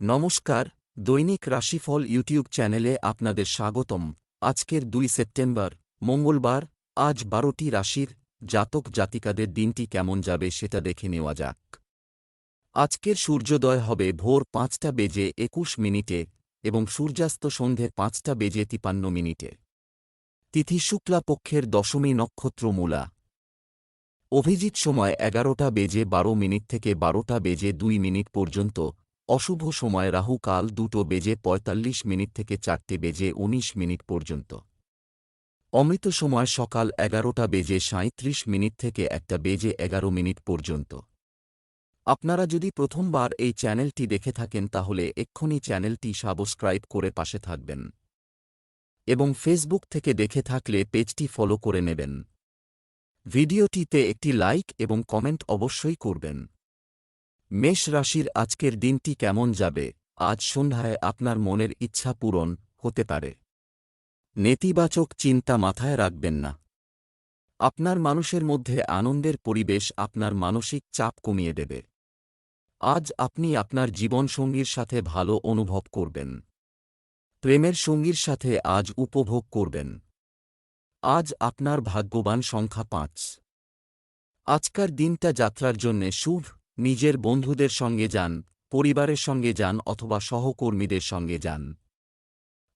নমস্কার, দৈনিক রাশিফল ইউটিউব চ্যানেলে আপনাদের স্বাগতম। আজকের দুই সেপ্টেম্বর, মঙ্গলবার, আজ বারোটি রাশির জাতক জাতিকাদের দিনটি কেমন যাবে সেটা দেখে নেওয়া যাক। আজকের সূর্যোদয় হবে ভোর পাঁচটা বেজে একুশ মিনিটে এবং সূর্যাস্ত সন্ধে পাঁচটা বেজে তিপান্ন মিনিটে। তিথি শুক্লা পক্ষের দশমী নক্ষত্র মূলা অভিজিৎ সময় এগারোটা বেজে বারো মিনিট থেকে বারোটা বেজে দুই মিনিট পর্যন্ত অশুভ সময় রাহু কাল দুটো বেজে পঁয়তাল্লিশ মিনিট থেকে চারটে বেজে উনিশ মিনিট পর্যন্ত। অমৃত সময় সকাল এগারোটা বেজে সাঁত্রিশ মিনিট থেকে একটা বেজে এগারো মিনিট পর্যন্ত। আপনারা যদি প্রথমবার এই চ্যানেলটি দেখে থাকেন তাহলে এক্ষুনি চ্যানেলটি সাবস্ক্রাইব করে পাশে থাকবেন। এবং ফেসবুক থেকে দেখে থাকলে পেজটি ফলো করে নেবেন। ভিডিওটিতে একটি লাইক এবং কমেন্ট অবশ্যই করবেন। মেষ রাশির আজকের দিনটি কেমন যাবে? আজ সন্ধ্যায় আপনার মনের ইচ্ছা পূরণ হতে পারে। নেতিবাচক চিন্তা মাথায় রাখবেন না। আপনার মানুষের মধ্যে আনন্দের পরিবেশ আপনার মানসিক চাপ কমিয়ে দেবে। আজ আপনি আপনার জীবনসঙ্গীর সাথে ভালো অনুভব করবেন। প্রেমের সঙ্গীর সাথে আজ উপভোগ করবেন। আজ আপনার ভাগ্যবান সংখ্যা পাঁচ। আজকার দিনটা যাত্রার জন্যে শুভ নিজের বন্ধুদের সঙ্গে যান, পরিবারের সঙ্গে যান অথবা সহকর্মীদের সঙ্গে যান।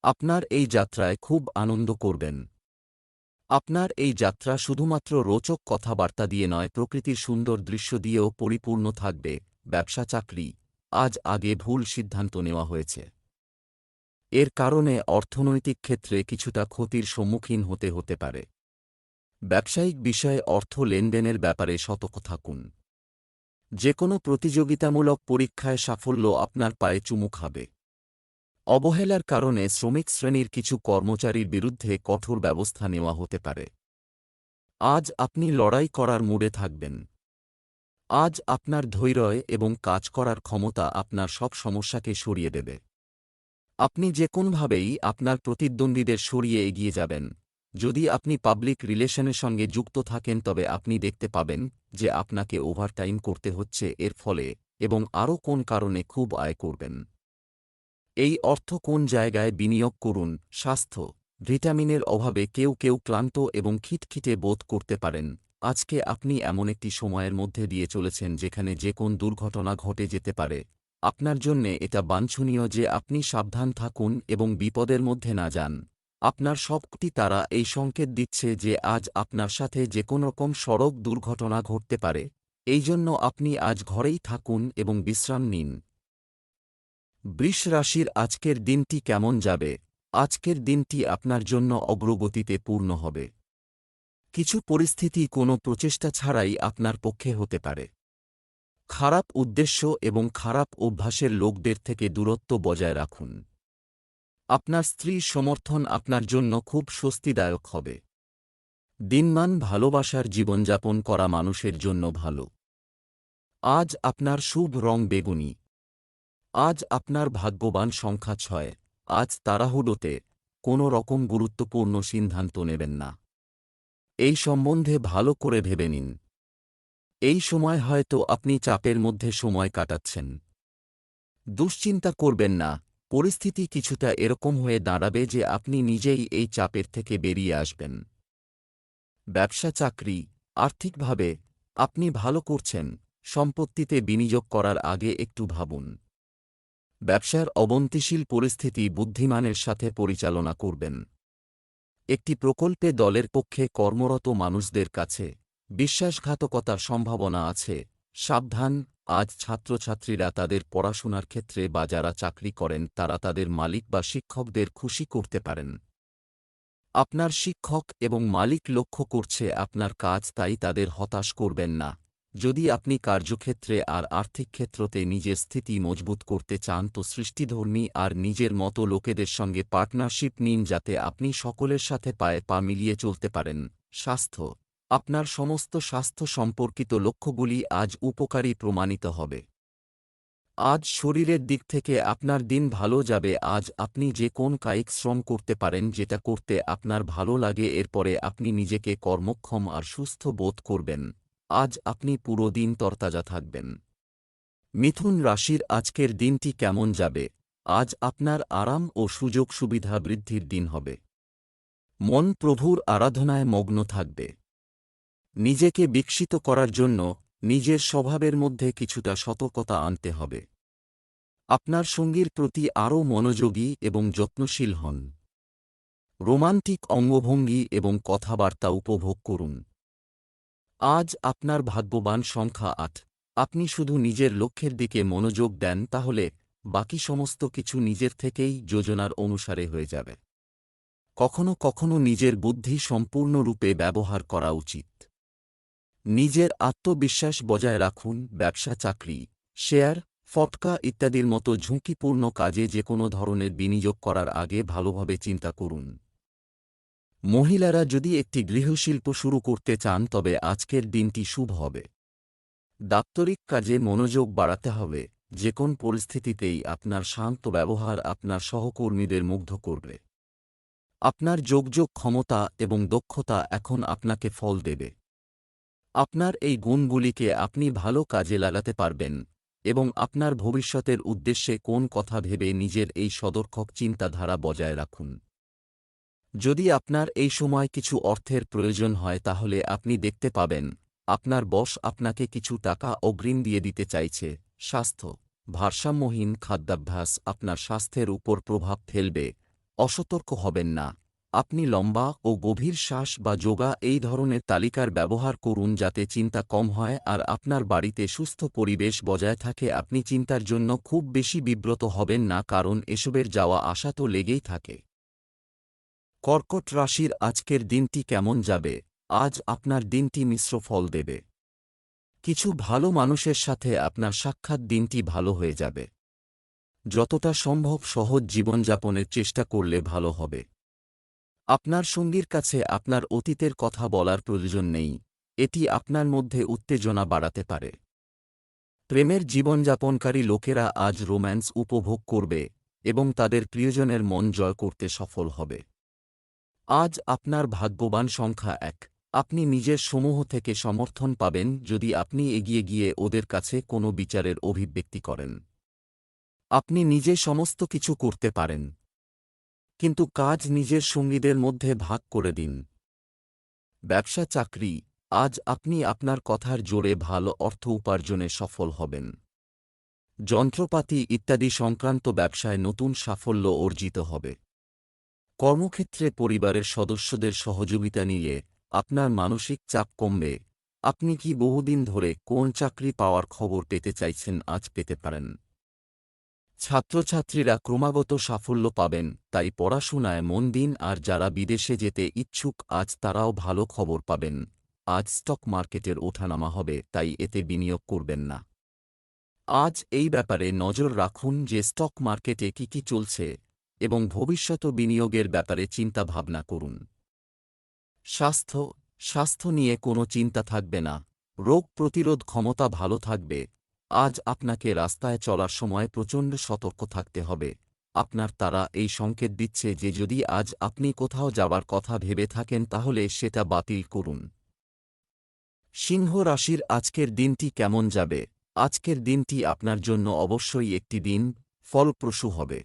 আপনার এই যাত্রায় খুব আনন্দ করবেন। আপনার এই যাত্রা শুধুমাত্র রোচক কথাবার্তা দিয়ে নয়, প্রকৃতির সুন্দর দৃশ্য দিয়েও পরিপূর্ণ থাকবে, ব্যবসা চাকরি, আজ আগে ভুল সিদ্ধান্ত নেওয়া হয়েছে। এর কারণে অর্থনৈতিক ক্ষেত্রে কিছুটা ক্ষতির সম্মুখীন হতে হতে পারে। ব্যবসায়িক বিষয়ে অর্থ লেনদেনের ব্যাপারে সতর্ক থাকুন। যে কোনো প্রতিযোগিতামূলক পরীক্ষায় সাফল্য আপনার পায়ে চুমু খাবে। অবহেলার কারণে শ্রমিক শ্রেণির কিছু কর্মচারীর বিরুদ্ধে কঠোর ব্যবস্থা নেওয়া হতে পারে। আজ আপনি লড়াই করার মুডে থাকবেন। আজ আপনার ধৈর্য এবং কাজ করার ক্ষমতা আপনার সব সমস্যাকে সরিয়ে দেবে। আপনি যে কোনভাবেই আপনার প্রতিদ্বন্দ্বীদের সরিয়ে এগিয়ে যাবেন। যদি আপনি পাবলিক রিলেশনের সঙ্গে যুক্ত থাকেন, তবে আপনি দেখতে পাবেন যে আপনাকে ওভারটাইম করতে হচ্ছে এর ফলে এবং আরও কোন কারণে খুব আয় করবেন। এই অর্থ কোন জায়গায় বিনিয়োগ করুন? স্বাস্থ্য। ভিটামিনের অভাবে কেউ কেউ ক্লান্ত এবং খিটখিটে বোধ করতে পারেন। আজকে আপনি এমন একটি সময়ের মধ্যে দিয়ে চলেছেন যেখানে যে কোন দুর্ঘটনা ঘটে যেতে পারে। আপনার জন্যে এটা বাঞ্ছনীয় যে আপনি সাবধান থাকুন এবং বিপদের মধ্যে না যান। আপনার সবকটি তারা এই সংকেত দিচ্ছে যে আজ আপনার সাথে যে কোনো রকম সড়ক দুর্ঘটনা ঘটতে পারে। এই জন্য আপনি আজ ঘরেই থাকুন এবং বিশ্রাম নিন। বৃষ রাশির আজকের দিনটি কেমন যাবে? আজকের দিনটি আপনার জন্য অগ্রগতিতে পূর্ণ হবে। কিছু পরিস্থিতি কোনো প্রচেষ্টা ছাড়াই আপনার পক্ষে হতে পারে। খারাপ উদ্দেশ্য এবং খারাপ অভ্যাসের লোকদের থেকে দূরত্ব বজায় রাখুন। আপনার স্ত্রীর সমর্থন আপনার জন্য খুব স্বস্তিদায়ক হবে। দিনমান ভালোবাসার জীবনযাপন করা মানুষের জন্য ভালো। আজ আপনার শুভ রং বেগুনি। আজ আপনার ভাগ্যবান সংখ্যা ছয়। আজ তাড়াহুড়োতে কোনো রকম গুরুত্বপূর্ণ সিদ্ধান্ত নেবেন না। এই সম্বন্ধে ভালো করে ভেবে নিন। এই সময় হয়তো আপনি চাপের মধ্যে সময় কাটাচ্ছেন। দুশ্চিন্তা করবেন না। পরিস্থিতি কিছুটা এরকম হয়ে দাঁড়াবে যে আপনি নিজেই এই চাপের থেকে বেরিয়ে আসবেন। ব্যবসা চাকরি, আর্থিকভাবে আপনি ভালো করছেন, সম্পত্তিতে বিনিয়োগ করার আগে একটু ভাবুন। ব্যবসার অবন্তিশীল পরিস্থিতি বুদ্ধিমানের সাথে পরিচালনা করবেন। একটি প্রকল্পে দলের পক্ষে কর্মরত মানুষদের কাছে বিশ্বাসঘাতকতার সম্ভাবনা আছে। সাবধান আজ ছাত্রছাত্রীরা তাদের পড়াশোনার ক্ষেত্রে বা যারা চাকরি করেন, তারা তাদের মালিক বা শিক্ষকদের খুশি করতে পারেন। আপনার শিক্ষক এবং মালিক লক্ষ্য করছে আপনার কাজ তাই তাদের হতাশ করবেন না। যদি আপনি কার্যক্ষেত্রে আর আর্থিক ক্ষেত্রতে নিজের স্থিতি মজবুত করতে চান, তো সৃষ্টিধর্মী আর নিজের মতো লোকেদের সঙ্গে পার্টনারশিপ নিন যাতে আপনি সকলের সাথে পায়ে পা মিলিয়ে চলতে পারেন। স্বাস্থ্য আপনার সমস্ত স্বাস্থ্য সম্পর্কিত লক্ষ্যগুলি আজ উপকারী প্রমাণিত হবে। আজ শরীরের দিক থেকে আপনার দিন ভালো যাবে, আজ আপনি যে কোন কায়িক শ্রম করতে পারেন যেটা করতে আপনার ভালো লাগে, এরপরে আপনি নিজেকে কর্মক্ষম আর সুস্থ বোধ করবেন। আজ আপনি পুরো দিন তরতাজা থাকবেন। মিথুন রাশির আজকের দিনটি কেমন যাবে? আজ আপনার আরাম ও সুযোগ সুবিধা বৃদ্ধির দিন হবে। মন প্রভুর আরাধনায় মগ্ন থাকবে। নিজেকে বিকশিত করার জন্য নিজের স্বভাবের মধ্যে কিছুটা সতর্কতা আনতে হবে। আপনার সঙ্গীর প্রতি আরও মনোযোগী এবং যত্নশীল হন। রোমান্টিক অঙ্গভঙ্গি এবং কথাবার্তা উপভোগ করুন। আজ আপনার ভাগ্যবান সংখ্যা আট। আপনি শুধু নিজের লক্ষ্যের দিকে মনোযোগ দেন, তাহলে বাকি সমস্ত কিছু নিজের থেকেই যোজনার অনুসারে হয়ে যাবে। কখনো কখনো নিজের বুদ্ধি সম্পূর্ণরূপে ব্যবহার করা উচিত। নিজের আত্মবিশ্বাস বজায় রাখুন, ব্যবসা, চাকরি, শেয়ার, ফটকা ইত্যাদির মতো ঝুঁকিপূর্ণ কাজে যে কোনো ধরনের বিনিয়োগ করার আগে ভালোভাবে চিন্তা করুন। মহিলারা যদি একটি গৃহশিল্প শুরু করতে চান, তবে আজকের দিনটি শুভ হবে। দাপ্তরিক কাজে মনোযোগ বাড়াতে হবে। যে কোন পরিস্থিতিতেই আপনার শান্ত ব্যবহার আপনার সহকর্মীদের মুগ্ধ করবে। আপনার যোগযোগ ক্ষমতা এবং দক্ষতা এখন আপনাকে ফল দেবে। আপনার এই গুণগুলিকে আপনি ভালো কাজে লাগাতে পারবেন এবং আপনার ভবিষ্যতের উদ্দেশ্যে কোন কথা ভেবে নিজের এই সদর্থক চিন্তাধারা বজায় রাখুন। যদি আপনার এই সময় কিছু অর্থের প্রয়োজন হয় তাহলে আপনি দেখতে পাবেন, আপনার বস আপনাকে কিছু টাকা অগ্রিম দিয়ে দিতে চাইছে, স্বাস্থ্য, ভারসাম্যহীন খাদ্যাভ্যাস আপনার স্বাস্থ্যের উপর প্রভাব ফেলবে, অসতর্ক হবেন না। আপনি লম্বা ও গভীর শ্বাস বা যোগা এই ধরনের তালিকার ব্যবহার করুন যাতে চিন্তা কম হয় আর আপনার বাড়িতে সুস্থ পরিবেশ বজায় থাকে। আপনি চিন্তার জন্য খুব বেশি বিব্রত হবেন না কারণ এসবের যাওয়া আসা তো লেগেই থাকে। কর্কট রাশির আজকের দিনটি কেমন যাবে? আজ আপনার দিনটি মিশ্র ফল দেবে। কিছু ভালো মানুষের সাথে আপনার সাক্ষাৎ দিনটি ভালো হয়ে যাবে। যতটা সম্ভব সহজ জীবনযাপনের চেষ্টা করলে ভালো হবে। আপনার সঙ্গীর কাছে আপনার অতীতের কথা বলার প্রয়োজন নেই, এটি আপনার মধ্যে উত্তেজনা বাড়াতে পারে। প্রেমের জীবনযাপনকারী লোকেরা আজ রোম্যান্স উপভোগ করবে এবং তাদের প্রিয়জনের মন জয় করতে সফল হবে। আজ আপনার ভাগ্যবান সংখ্যা এক, আপনি নিজের সমূহ থেকে সমর্থন পাবেন যদি আপনি এগিয়ে গিয়ে ওদের কাছে কোনো বিচারের অভিব্যক্তি করেন। আপনি নিজে সমস্ত কিছু করতে পারেন। কিন্তু কাজ নিজের সঙ্গীদের মধ্যে ভাগ করে দিন। ব্যবসা চাকরি, আজ আপনি আপনার কথার জোরে ভালো অর্থ উপার্জনে সফল হবেন। যন্ত্রপাতি ইত্যাদি সংক্রান্ত ব্যবসায় নতুন সাফল্য অর্জিত হবে। কর্মক্ষেত্রে পরিবারের সদস্যদের সহযোগিতা নিয়ে আপনার মানসিক চাপ কমবে। আপনি কি বহুদিন ধরে কোন চাকরি পাওয়ার খবর পেতে চাইছেন আজ পেতে পারেন। ছাত্রছাত্রীরা ক্রমাগত সাফল্য পাবেন, তাই পড়াশোনায় মন দিন আর যারা বিদেশে যেতে ইচ্ছুক, আজ তারাও ভালো খবর পাবেন। আজ স্টক মার্কেটের ওঠানামা হবে, তাই এতে বিনিয়োগ করবেন না। আজ এই ব্যাপারে নজর রাখুন যে স্টক মার্কেটে কি কি চলছে এবং ভবিষ্যত বিনিয়োগের ব্যাপারে চিন্তা ভাবনা করুন। স্বাস্থ্য স্বাস্থ্য নিয়ে কোনো চিন্তা থাকবে না। রোগ প্রতিরোধ ক্ষমতা ভালো থাকবে। আজ আপনাকে রাস্তায় চলার সময় প্রচণ্ড সতর্ক থাকতে হবে। আপনার তারা এই সংকেত দিচ্ছে যে যদি আজ আপনি কোথাও যাবার কথা ভেবে থাকেন তাহলে সেটা বাতিল করুন। সিংহ রাশির আজকের দিনটি কেমন যাবে? আজকের দিনটি আপনার জন্য অবশ্যই একটি দিন, ফলপ্রসূ হবে।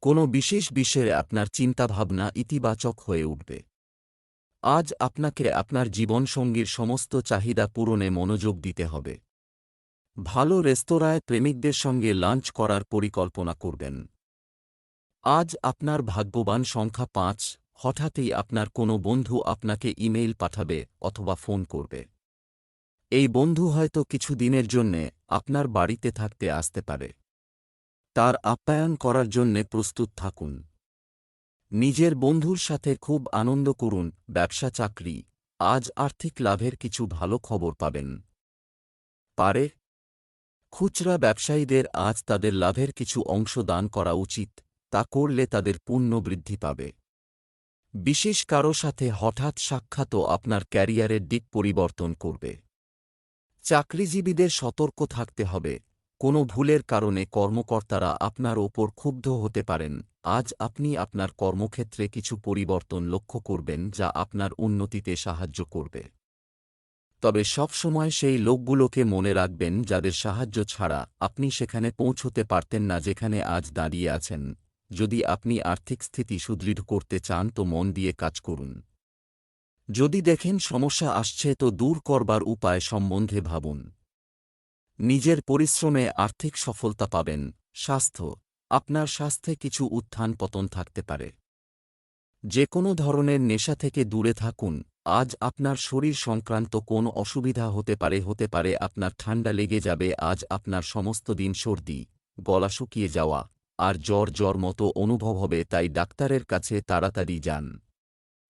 কোনো বিশেষ বিষয়ে আপনার চিন্তাভাবনা ইতিবাচক হয়ে উঠবে। আজ আপনাকে আপনার জীবনসঙ্গীর সমস্ত চাহিদা পূরণে মনোযোগ দিতে হবে। ভালো রেস্তোরাঁয় প্রেমিকদের সঙ্গে লাঞ্চ করার পরিকল্পনা করবেন। আজ আপনার ভাগ্যবান সংখ্যা পাঁচ, হঠাৎই আপনার কোনো বন্ধু আপনাকে ইমেইল পাঠাবে অথবা ফোন করবে। এই বন্ধু হয়তো কিছু দিনের জন্যে আপনার বাড়িতে থাকতে আসতে পারে। তার আপ্যায়ন করার জন্যে প্রস্তুত থাকুন। নিজের বন্ধুর সাথে খুব আনন্দ করুন, ব্যবসা চাকরি, আজ আর্থিক লাভের কিছু ভালো খবর পাবেন। পারে খুচরা ব্যবসায়ীদের আজ তাদের লাভের কিছু অংশ দান করা উচিত, তা করলে তাদের পুণ্য বৃদ্ধি পাবে। বিশেষ কারও সাথে হঠাৎ সাক্ষাৎও আপনার ক্যারিয়ারের দিক পরিবর্তন করবে। চাকরিজীবীদের সতর্ক থাকতে হবে, কোনো ভুলের কারণে কর্মকর্তারা আপনার ওপর ক্ষুব্ধ হতে পারেন, আজ আপনি আপনার কর্মক্ষেত্রে কিছু পরিবর্তন লক্ষ্য করবেন যা আপনার উন্নতিতে সাহায্য করবে। তবে সবসময় সেই লোকগুলোকে মনে রাখবেন যাদের সাহায্য ছাড়া আপনি সেখানে পৌঁছতে পারতেন না যেখানে আজ দাঁড়িয়ে আছেন। যদি আপনি আর্থিক স্থিতি সুদৃঢ় করতে চান তো মন দিয়ে কাজ করুন। যদি দেখেন সমস্যা আসছে তো দূর করবার উপায় সম্বন্ধে ভাবুন। নিজের পরিশ্রমে আর্থিক সফলতা পাবেন। স্বাস্থ্য। আপনার স্বাস্থ্যে কিছু উত্থান পতন থাকতে পারে। যে কোনো ধরনের নেশা থেকে দূরে থাকুন। আজ আপনার শরীর সংক্রান্ত কোন অসুবিধা হতে পারে হতে পারে আপনার ঠান্ডা লেগে যাবে, আজ আপনার সমস্ত দিন সর্দি, গলা শুকিয়ে যাওয়া, আর জ্বর জ্বর মতো অনুভব হবে, তাই ডাক্তারের কাছে তাড়াতাড়ি যান।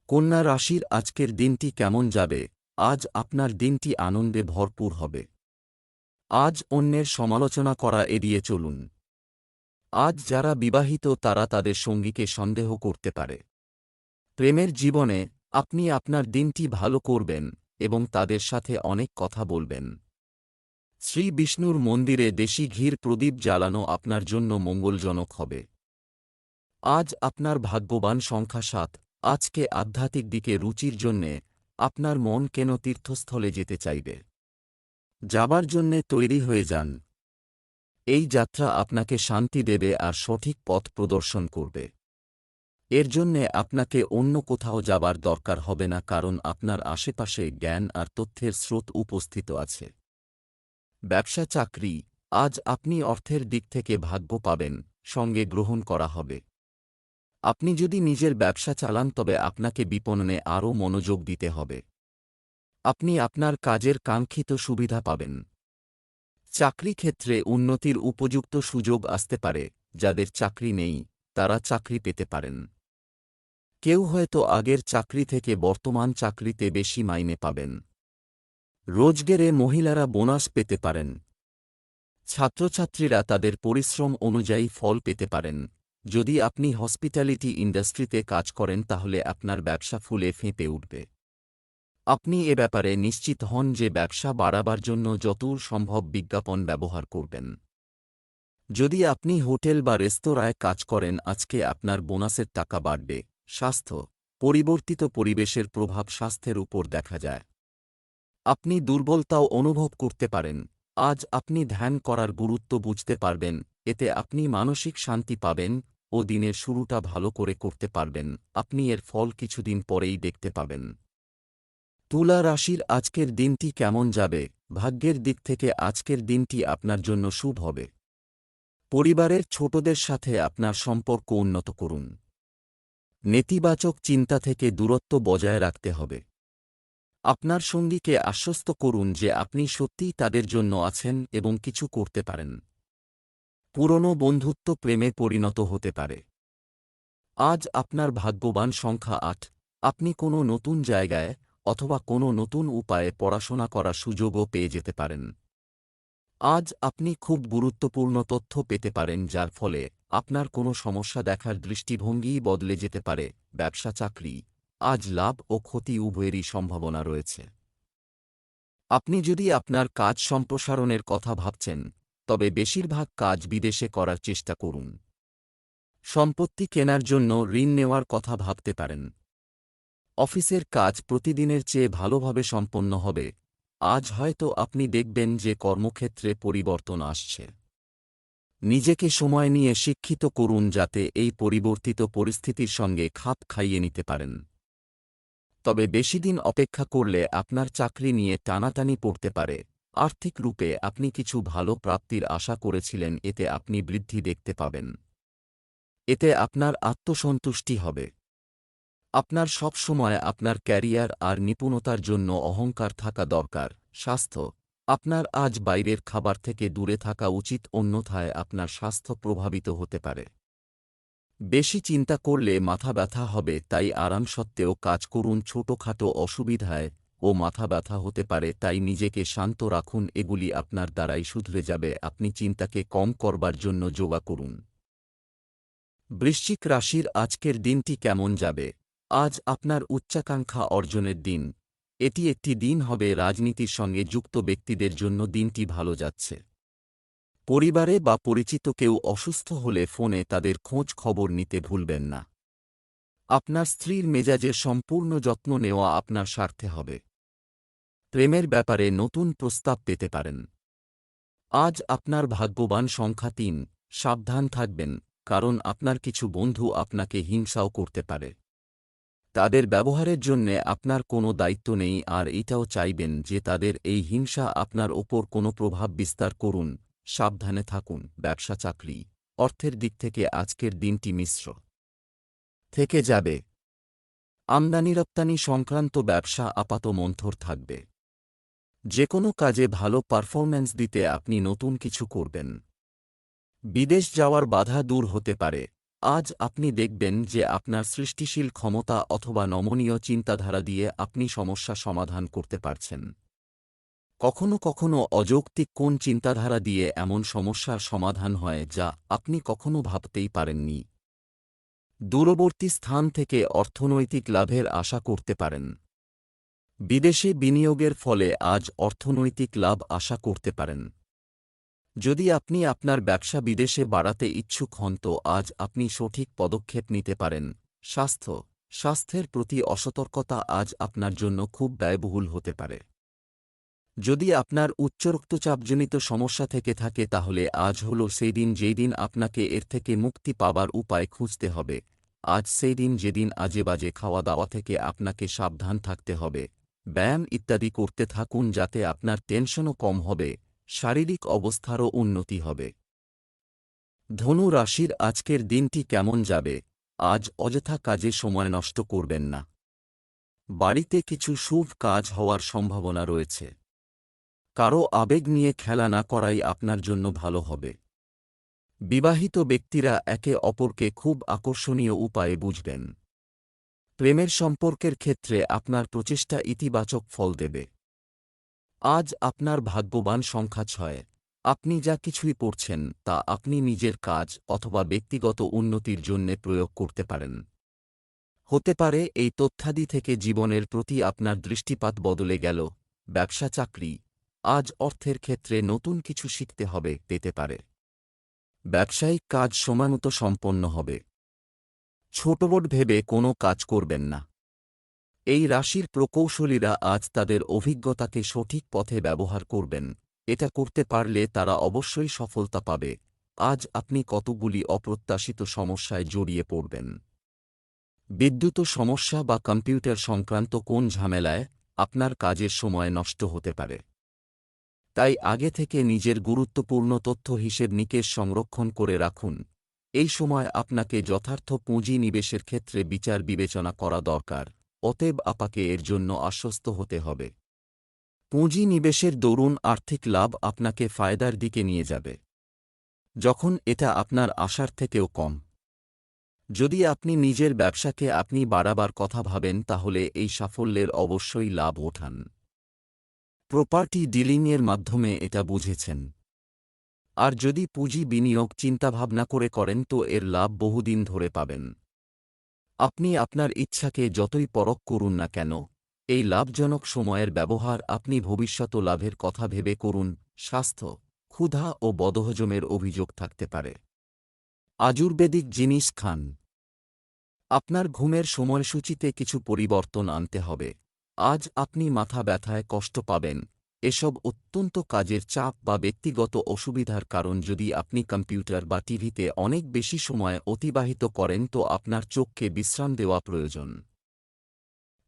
কন্যা রাশির আজকের দিনটি কেমন যাবে? আজ আপনার দিনটি আনন্দে ভরপুর হবে। আজ অন্যের সমালোচনা করা এড়িয়ে চলুন। আজ যারা বিবাহিত, তারা তাদের সঙ্গীকে সন্দেহ করতে পারে। প্রেমের জীবনে আপনি আপনার দিনটি ভালো করবেন এবং তাদের সাথে অনেক কথা বলবেন। শ্রী বিষ্ণুর মন্দিরে দেশি ঘির প্রদীপ জ্বালানো আপনার জন্য মঙ্গলজনক হবে। আজ আপনার ভাগ্যবান সংখ্যা সাত। আজকে আধ্যাত্মিক দিকে রুচির জন্যে আপনার মন কেন তীর্থস্থলে যেতে চাইবে? যাবার জন্যে তৈরি হয়ে যান। এই যাত্রা আপনাকে শান্তি দেবে আর সঠিক পথ প্রদর্শন করবে। এর জন্যে আপনাকে অন্য কোথাও যাবার দরকার হবে না কারণ আপনার আশেপাশে জ্ঞান আর তথ্যের স্রোত উপস্থিত আছে। ব্যবসা চাকরি, আজ আপনি অর্থের দিক থেকে ভাগ্য পাবেন, সঙ্গে গ্রহণ করা হবে। আপনি যদি নিজের ব্যবসা চালান তবে আপনাকে বিপণনে আরও মনোযোগ দিতে হবে। আপনি আপনার কাজের কাঙ্ক্ষিত সুবিধা পাবেন। চাকরি ক্ষেত্রে উন্নতির উপযুক্ত সুযোগ আসতে পারে, যাদের চাকরি নেই, তারা চাকরি পেতে পারেন। কেউ হয়তো আগের চাকরি থেকে বর্তমান চাকরিতে বেশি মাইনে পাবেন। রোজগেরে মহিলারা বোনাস পেতে পারেন। ছাত্রছাত্রীরা তাদের পরিশ্রম অনুযায়ী ফল পেতে পারেন। যদি আপনি হসপিটালিটি ইন্ডাস্ট্রিতে কাজ করেন, তাহলে আপনার ব্যবসা ফুলে ফেঁপে উঠবে। আপনি এ ব্যাপারে নিশ্চিত হন যে ব্যবসা বাড়াবার জন্য যতদূর সম্ভব বিজ্ঞাপন ব্যবহার করবেন। যদি আপনি হোটেল বা রেস্তোরাঁয় কাজ করেন, আজকে আপনার বোনাসের টাকা বাড়বে। স্বাস্থ্য, পরিবর্তিত পরিবেশের প্রভাব স্বাস্থ্যের উপর দেখা যায়। আপনি দুর্বলতাও অনুভব করতে পারেন। আজ আপনি ধ্যান করার গুরুত্ব বুঝতে পারবেন, এতে আপনি মানসিক শান্তি পাবেন ও দিনের শুরুটা ভালো করে করতে পারবেন। আপনি এর ফল কিছুদিন পরেই দেখতে পাবেন। তুলা রাশির আজকের দিনটি কেমন যাবে? ভাগ্যের দিক থেকে আজকের দিনটি আপনার জন্য শুভ হবে। পরিবারের ছোটদের সাথে আপনার সম্পর্ক উন্নত করুন। নেতিবাচক চিন্তা থেকে দূরত্ব বজায় রাখতে হবে। আপনার সঙ্গীকে আশ্বস্ত করুন যে আপনি সত্যিই তাদের জন্য আছেন এবং কিছু করতে পারেন। পুরনো বন্ধুত্ব প্রেমে পরিণত হতে পারে। আজ আপনার ভাগ্যবান সংখ্যা আট। আপনি কোনো নতুন জায়গায় অথবা কোনো নতুন উপায়ে পড়াশোনা করার সুযোগও পেয়ে যেতে পারেন। আজ আপনি খুব গুরুত্বপূর্ণ তথ্য পেতে পারেন যার ফলে আপনার কোনো সমস্যা দেখার দৃষ্টিভঙ্গিই বদলে যেতে পারে, ব্যবসা চাকরি। আজ লাভ ও ক্ষতি উভয়েরই সম্ভাবনা রয়েছে। আপনি যদি আপনার কাজ সম্প্রসারণের কথা ভাবছেন, তবে বেশিরভাগ কাজ বিদেশে করার চেষ্টা করুন। সম্পত্তি কেনার জন্য ঋণ নেওয়ার কথা ভাবতে পারেন। অফিসের কাজ প্রতিদিনের চেয়ে ভালোভাবে সম্পন্ন হবে। আজ হয়তো আপনি দেখবেন যে কর্মক্ষেত্রে পরিবর্তন আসছে। নিজেকে সময় নিয়ে শিক্ষিত করুন যাতে এই পরিবর্তিত পরিস্থিতির সঙ্গে খাপ খাইয়ে নিতে পারেন। তবে বেশি দিন অপেক্ষা করলে আপনার চাকরি নিয়ে টানাটানি পড়তে পারে। আর্থিক রূপে আপনি কিছু ভালো প্রাপ্তির আশা করেছিলেন, এতে আপনি বৃদ্ধি দেখতে পাবেন। এতে আপনার আত্মসন্তুষ্টি হবে। আপনার সব সময় আপনার ক্যারিয়ার আর নিপুণতার জন্য অহংকার থাকা দরকার। স্বাস্থ্য আপনার আজ বাইরের খাবার থেকে দূরে থাকা উচিত, অন্যথায় আপনার স্বাস্থ্য প্রভাবিত হতে পারে। বেশি চিন্তা করলে মাথা ব্যথা হবে, তাই আরাম সত্ত্বেও কাজ করুন। ছোটখাটো অসুবিধায় ও মাথা ব্যথা হতে পারে, তাই নিজেকে শান্ত রাখুন। এগুলি আপনার দ্বারাই শুধরে যাবে। আপনি চিন্তাকে কম করবার জন্য যোগা করুন। বৃশ্চিক রাশির আজকের দিনটি কেমন যাবে? আজ আপনার উচ্চাকাঙ্ক্ষা অর্জনের দিন। এটি একটি দিন হবে রাজনীতির সঙ্গে যুক্ত ব্যক্তিদের জন্য দিনটি ভালো যাচ্ছে। পরিবারে বা পরিচিত কেউ অসুস্থ হলে ফোনে তাদের খোঁজ খবর নিতে ভুলবেন না। আপনার স্ত্রীর মেজাজের সম্পূর্ণ যত্ন নেওয়া আপনার স্বার্থে হবে। প্রেমের ব্যাপারে নতুন প্রস্তাব পেতে পারেন। আজ আপনার ভাগ্যবান সংখ্যা তিন, সাবধান থাকবেন, কারণ আপনার কিছু বন্ধু আপনাকে হিংসাও করতে পারে। তাদের ব্যবহারের জন্যে আপনার কোনো দায়িত্ব নেই আর এটাও চাইবেন যে তাদের এই হিংসা আপনার ওপর কোনো প্রভাব বিস্তার করুন। সাবধানে থাকুন, ব্যবসা চাকরি। অর্থের দিক থেকে আজকের দিনটি মিশ্র। থেকে যাবে। আমদানি রপ্তানি সংক্রান্ত ব্যবসা আপাত মন্থর থাকবে। যে কোনো কাজে ভালো পারফরম্যান্স দিতে আপনি নতুন কিছু করবেন। বিদেশ যাওয়ার বাধা দূর হতে পারে। আজ আপনি দেখবেন যে আপনার সৃষ্টিশীল ক্ষমতা অথবা নমনীয় চিন্তাধারা দিয়ে আপনি সমস্যা সমাধান করতে পারছেন। কখনো কখনো অযৌক্তিক কোন চিন্তাধারা দিয়ে এমন সমস্যার সমাধান হয় যা আপনি কখনো ভাবতেই পারেননি। দূরবর্তী স্থান থেকে অর্থনৈতিক লাভের আশা করতে পারেন। বিদেশে বিনিয়োগের ফলে আজ অর্থনৈতিক লাভ আশা করতে পারেন। যদি আপনি আপনার ব্যবসা বিদেশে বাড়াতে ইচ্ছুক হন তো আজ আপনি সঠিক পদক্ষেপ নিতে পারেন। স্বাস্থ্য। স্বাস্থ্যের প্রতি অসতর্কতা আজ আপনার জন্য খুব ব্যয়বহুল হতে পারে। যদি আপনার উচ্চ রক্তচাপজনিত সমস্যা থেকে থাকে তাহলে আজ হল সেই দিন যেই দিন আপনাকে এর থেকে মুক্তি পাবার উপায় খুঁজতে হবে। আজ সেই দিন যেদিন আজে বাজে খাওয়া দাওয়া থেকে আপনাকে সাবধান থাকতে হবে। ব্যায়াম ইত্যাদি করতে থাকুন যাতে আপনার টেনশনও কম হবে। শারীরিক অবস্থারও উন্নতি হবে। ধনু রাশির আজকের দিনটি কেমন যাবে? আজ অযথা কাজে সময় নষ্ট করবেন না। বাড়িতে কিছু শুভ কাজ হওয়ার সম্ভাবনা রয়েছে। কারও আবেগ নিয়ে খেলা না করাই আপনার জন্য ভালো হবে। বিবাহিত ব্যক্তিরা একে অপরকে খুব আকর্ষণীয় উপায়ে বুঝবেন। প্রেমের সম্পর্কের ক্ষেত্রে আপনার প্রচেষ্টা ইতিবাচক ফল দেবে। আজ আপনার ভাগ্যবান সংখ্যা ছয়। আপনি যা কিছুই পড়ছেন, তা আপনি নিজের কাজ অথবা ব্যক্তিগত উন্নতির জন্যে প্রয়োগ করতে পারেন। হতে পারে এই তথ্যাদি থেকে জীবনের প্রতি আপনার দৃষ্টিপাত বদলে গেল, ব্যবসা, চাকরি। আজ অর্থের ক্ষেত্রে নতুন কিছু শিখতে হবে, পেতে পারে। ব্যবসায়িক কাজ সময়মতো সম্পন্ন হবে। ছোটবোট ভেবে কোনো কাজ করবেন না। এই রাশির প্রকৌশলীরা আজ তাদের অভিজ্ঞতাকে সঠিক পথে ব্যবহার করবেন। এটা করতে পারলে তারা অবশ্যই সফলতা পাবে। আজ আপনি কতগুলি অপ্রত্যাশিত সমস্যায় জড়িয়ে পড়বেন? বিদ্যুৎ সমস্যা বা কম্পিউটার সংক্রান্ত কোন ঝামেলায় আপনার কাজের সময় নষ্ট হতে পারে? তাই আগে থেকে নিজের গুরুত্বপূর্ণ তথ্য হিসেব নিকেশ সংরক্ষণ করে রাখুন। এই সময় আপনাকে যথার্থ পুঁজি নিবেশের ক্ষেত্রে বিচার বিবেচনা করা দরকার। অতএব আপাকে এর জন্য আশ্বস্ত হতে হবে। পুঁজি নিবেশের দরুন আর্থিক লাভ আপনাকে ফায়দার দিকে নিয়ে যাবে। যখন এটা আপনার আশার থেকেও কম। যদি আপনি নিজের ব্যবসাকে আপনি বাড়াবার কথা ভাবেন, তাহলে এই সাফল্যের অবশ্যই লাভ ওঠান। প্রপার্টি ডিলিংয়ের মাধ্যমে এটা বুঝেছেন। আর যদি পুঁজি বিনিয়োগ চিন্তাভাবনা করে করেন, তো এর লাভ বহুদিন ধরে পাবেন। আপনি আপনার ইচ্ছাকে যতই পরখ করুন না কেন, এই লাভজনক সময়ের ব্যবহার আপনি ভবিষ্যৎ লাভের কথা ভেবে করুন, স্বাস্থ্য, ক্ষুধা ও বদহজমের অভিযোগ থাকতে পারে। আজুর্বেদিক জিনিস খান। আপনার ঘুমের সময়সূচিতে কিছু পরিবর্তন আনতে হবে। আজ আপনি মাথা ব্যথায় কষ্ট পাবেন। এসব অত্যন্ত কাজের চাপ বা ব্যক্তিগত অসুবিধার কারণ যদি আপনি কম্পিউটার বা টিভিতে অনেক বেশি সময় অতিবাহিত করেন তো আপনার চোখকে বিশ্রাম দেওয়া প্রয়োজন।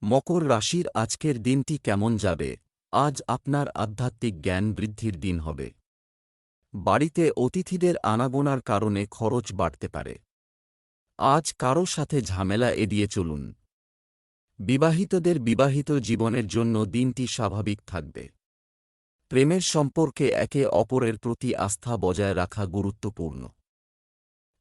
মকর রাশির আজকের দিনটি কেমন যাবে? আজ আপনার আধ্যাত্মিক জ্ঞান বৃদ্ধির দিন হবে। বাড়িতে অতিথিদের আনাগোনার কারণে খরচ বাড়তে পারে। আজ কারও সাথে ঝামেলা এড়িয়ে চলুন। বিবাহিতদের বিবাহিত জীবনের জন্য দিনটি স্বাভাবিক থাকবে। প্রেমের সম্পর্কে একে অপরের প্রতি আস্থা বজায় রাখা গুরুত্বপূর্ণ।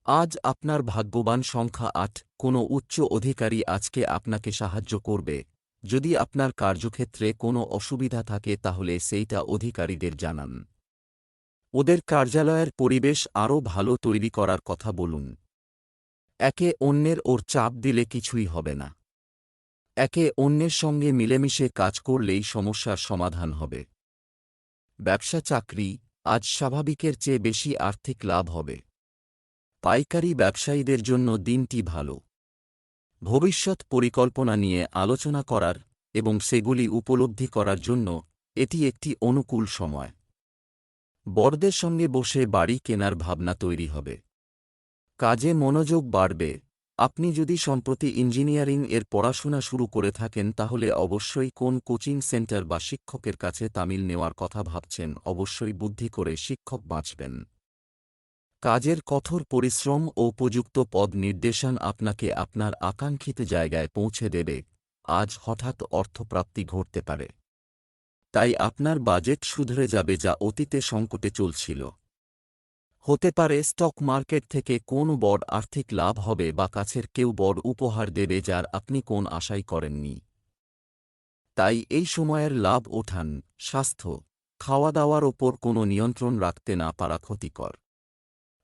আজ আপনার ভাগ্যবান সংখ্যা আট, কোনো উচ্চ অধিকারী আজকে আপনাকে সাহায্য করবে। যদি আপনার কার্যক্ষেত্রে কোনো অসুবিধা থাকে তাহলে সেইটা অধিকারীদের জানান। ওদের কার্যালয়ের পরিবেশ আরও ভালো তৈরি করার কথা বলুন। একে অন্যের ওর চাপ দিলে কিছুই হবে না। একে অন্যের সঙ্গে মিলেমিশে কাজ করলেই সমস্যার সমাধান হবে। ব্যবসা চাকরি আজ স্বাভাবিকের চেয়ে বেশি আর্থিক লাভ হবে। পাইকারি ব্যবসায়ীদের জন্য দিনটি ভালো। ভবিষ্যৎ পরিকল্পনা নিয়ে আলোচনা করার এবং সেগুলি উপলব্ধি করার জন্য এটি একটি অনুকূল সময়। বড়দের সঙ্গে বসে বাড়ি কেনার ভাবনা তৈরি হবে। কাজে মনোযোগ বাড়বে। আপনি যদি সম্প্রতি ইঞ্জিনিয়ারিং এর পড়াশোনা শুরু করে থাকেন, তাহলে অবশ্যই কোন কোচিং সেন্টার বা শিক্ষকের কাছে তামিল নেওয়ার কথা ভাবছেন, অবশ্যই বুদ্ধি করে শিক্ষক বাঁচবেন। কাজের কঠোর পরিশ্রম ও উপযুক্ত পদ নির্দেশন আপনাকে আপনার আকাঙ্ক্ষিত জায়গায় পৌঁছে দেবে। আজ হঠাৎ অর্থপ্রাপ্তি ঘটতে পারে। তাই আপনার বাজেট শুধরে যাবে যা অতীতে সংকটে চলছিল। হতে পারে স্টক মার্কেট থেকে কোন বড় আর্থিক লাভ হবে বা কাছের কেউ বড় উপহার দেবে যার আপনি কোন আশাই করেননি। তাই এই সময়ের লাভ ওঠান, স্বাস্থ্য খাওয়া দাওয়ার ওপর কোনো নিয়ন্ত্রণ রাখতে না পারা ক্ষতিকর।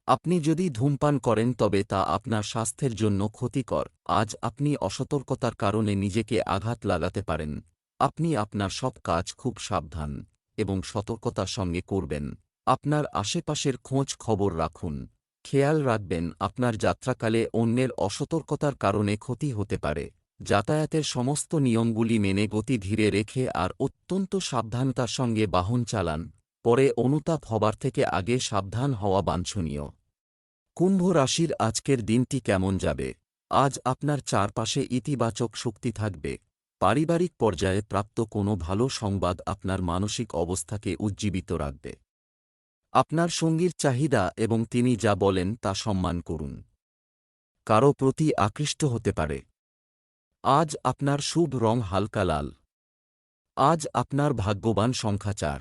আপনি যদি ধূমপান করেন তবে তা আপনার স্বাস্থ্যের জন্য ক্ষতিকর। আজ আপনি অসতর্কতার কারণে নিজেকে আঘাত লাগাতে পারেন। আপনি আপনার সব কাজ খুব সাবধান এবং সতর্কতার সঙ্গে করবেন। আপনার আশেপাশের খোঁজ খবর রাখুন। খেয়াল রাখবেন, আপনার যাত্রাকালে অন্যের অসতর্কতার কারণে ক্ষতি হতে পারে। যাতায়াতের সমস্ত নিয়মগুলি মেনে গতি ধীরে রেখে আর অত্যন্ত সাবধানতার সঙ্গে বাহন চালান। পরে অনুতাপ হবার থেকে আগে সাবধান হওয়া বাঞ্ছনীয়। কুম্ভ রাশির আজকের দিনটি কেমন যাবে? আজ আপনার চারপাশে ইতিবাচক শক্তি থাকবে। পারিবারিক পর্যায়ে প্রাপ্ত কোনো ভালো সংবাদ আপনার মানসিক অবস্থাকে উজ্জীবিত রাখবে। আপনার সঙ্গীর চাহিদা এবং তিনি যা বলেন তা সম্মান করুন। কারও প্রতি আকৃষ্ট হতে পারে। আজ আপনার শুভ রং হালকা লাল। আজ আপনার ভাগ্যবান সংখ্যা চার।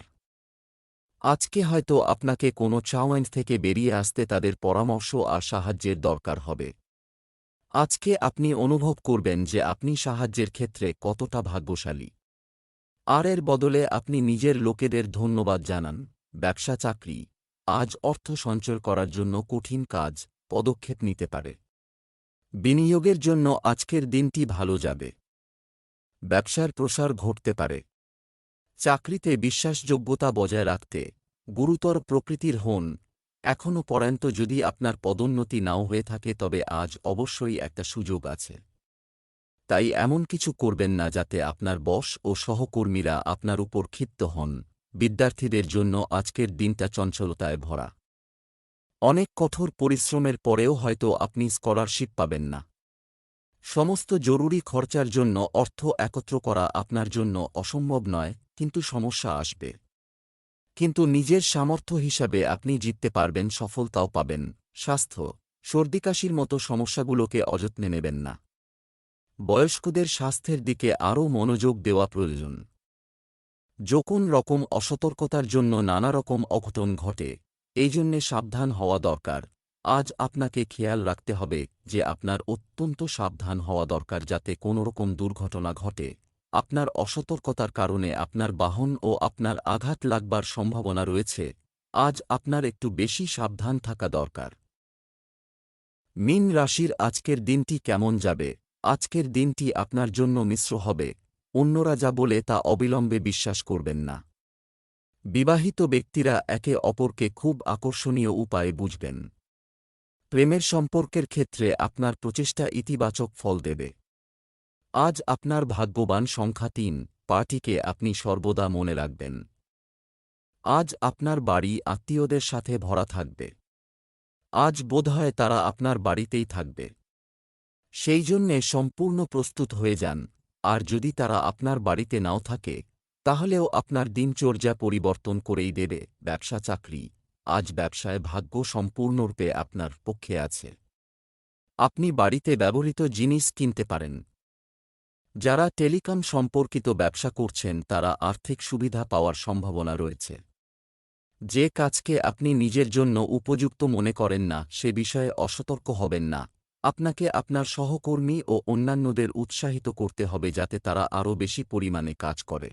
আজকে হয়তো আপনাকে কোনো চাওয়াইন থেকে বেরিয়ে আসতে তাদের পরামর্শ আর সাহায্যের দরকার হবে। আজকে আপনি অনুভব করবেন যে আপনি সাহায্যের ক্ষেত্রে কতটা ভাগ্যশালী। আর এর বদলে আপনি নিজের লোকেদের ধন্যবাদ জানান। ব্যবসা চাকরি, আজ অর্থ সঞ্চয় করার জন্য কঠিন কাজ, পদক্ষেপ নিতে পারে। বিনিয়োগের জন্য আজকের দিনটি ভালো যাবে। ব্যবসার প্রসার ঘটতে পারে। চাকরিতে বিশ্বাসযোগ্যতা বজায় রাখতে গুরুতর প্রকৃতির হন, এখনও পর্যন্ত যদি আপনার পদোন্নতি নাও হয়ে থাকে তবে আজ অবশ্যই একটা সুযোগ আছে। তাই এমন কিছু করবেন না যাতে আপনার বস ও সহকর্মীরা আপনার উপর ক্ষিপ্ত হন। বিদ্যার্থীদের জন্য আজকের দিনটা চঞ্চলতায় ভরা। অনেক কঠোর পরিশ্রমের পরেও হয়তো আপনি স্কলারশিপ পাবেন না। সমস্ত জরুরি খরচার জন্য অর্থ একত্র করা আপনার জন্য অসম্ভব নয়, কিন্তু সমস্যা আসবে। কিন্তু নিজের সামর্থ্য হিসাবে আপনি জিততে পারবেন, সফলতাও পাবেন। স্বাস্থ্য, সর্দিকাশির মতো সমস্যাগুলোকে অযত্নে নেবেন না। বয়স্কদের স্বাস্থ্যের দিকে আরও মনোযোগ দেওয়া প্রয়োজন। যখন রকম অসতর্কতার জন্য নানা রকম অঘটন ঘটে, এই জন্যে সাবধান হওয়া দরকার। আজ আপনাকে খেয়াল রাখতে হবে যে আপনার অত্যন্ত সাবধান হওয়া দরকার যাতে কোনোরকম দুর্ঘটনা ঘটে। আপনার অসতর্কতার কারণে আপনার বাহন ও আপনার আঘাত লাগবার সম্ভাবনা রয়েছে। আজ আপনার একটু বেশি সাবধান থাকা দরকার। মিন রাশির আজকের দিনটি কেমন যাবে? আজকের দিনটি আপনার জন্য মিশ্র হবে। অন্যরা যা বলে তা অবিলম্বে বিশ্বাস করবেন না। বিবাহিত ব্যক্তিরা একে অপরকে খুব আকর্ষণীয় উপায়ে বুঝবেন। প্রেমের সম্পর্কের ক্ষেত্রে আপনার প্রচেষ্টা ইতিবাচক ফল দেবে। আজ আপনার ভাগ্যবান সংখ্যা তিন, পার্টিকে আপনি সর্বদা মনে রাখবেন। আজ আপনার বাড়ি আত্মীয়দের সাথে ভরা থাকবে। আজ বোধহয় তারা আপনার বাড়িতেই থাকবে। সেই জন্যে সম্পূর্ণ প্রস্তুত হয়ে যান। আর যদি তারা আপনার বাড়িতে নাও থাকে, তাহলেও আপনার দিনচর্যা পরিবর্তন করেই দেবে, ব্যবসা চাকরি। আজ ব্যবসায় ভাগ্য সম্পূর্ণরূপে আপনার পক্ষে আছে। আপনি বাড়িতে ব্যবহৃত জিনিস কিনতে পারেন। যারা টেলিকম সম্পর্কিত ব্যবসা করছেন, তারা আর্থিক সুবিধা পাওয়ার সম্ভাবনা রয়েছে। যে কাজকে আপনি নিজের জন্য উপযুক্ত মনে করেন না, সে বিষয়ে অসতর্ক হবেন না। আপনাকে আপনার সহকর্মী ও অন্যান্যদের উৎসাহিত করতে হবে যাতে তারা আরও বেশি পরিমাণে কাজ করে।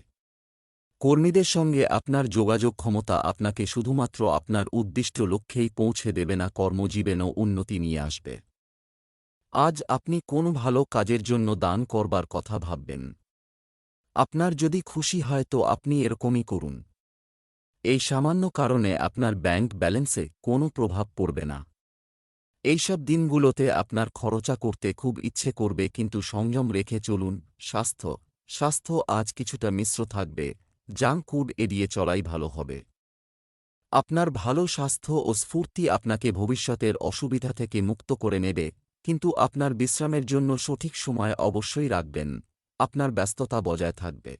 কর্মীদের সঙ্গে আপনার যোগাযোগ ক্ষমতা আপনাকে শুধুমাত্র আপনার উদ্দিষ্ট লক্ষ্যেই পৌঁছে দেবে না, কর্মজীবনেও উন্নতি নিয়ে আসবে। আজ আপনি কোন ভালো কাজের জন্য দান করবার কথা ভাববেন? আপনার যদি খুশি হয় তো আপনি এরকমই করুন। এই সামান্য কারণে আপনার ব্যাংক ব্যালেন্সে কোনো প্রভাব পড়বে না। এইসব দিনগুলোতে আপনার খরচা করতে খুব ইচ্ছে করবে, কিন্তু সংযম রেখে চলুন। স্বাস্থ্য। স্বাস্থ্য আজ কিছুটা মিশ্র থাকবে। জাঙ্ক ফুড এড়িয়ে চলাই ভালো হবে। আপনার ভালো স্বাস্থ্য ও স্ফূর্তি আপনাকে ভবিষ্যতের অসুবিধা থেকে মুক্ত করে নেবে, কিন্তু আপনার বিশ্রামের জন্য সঠিক সময় অবশ্যই রাখবেন। আপনার ব্যস্ততা বজায় থাকবে।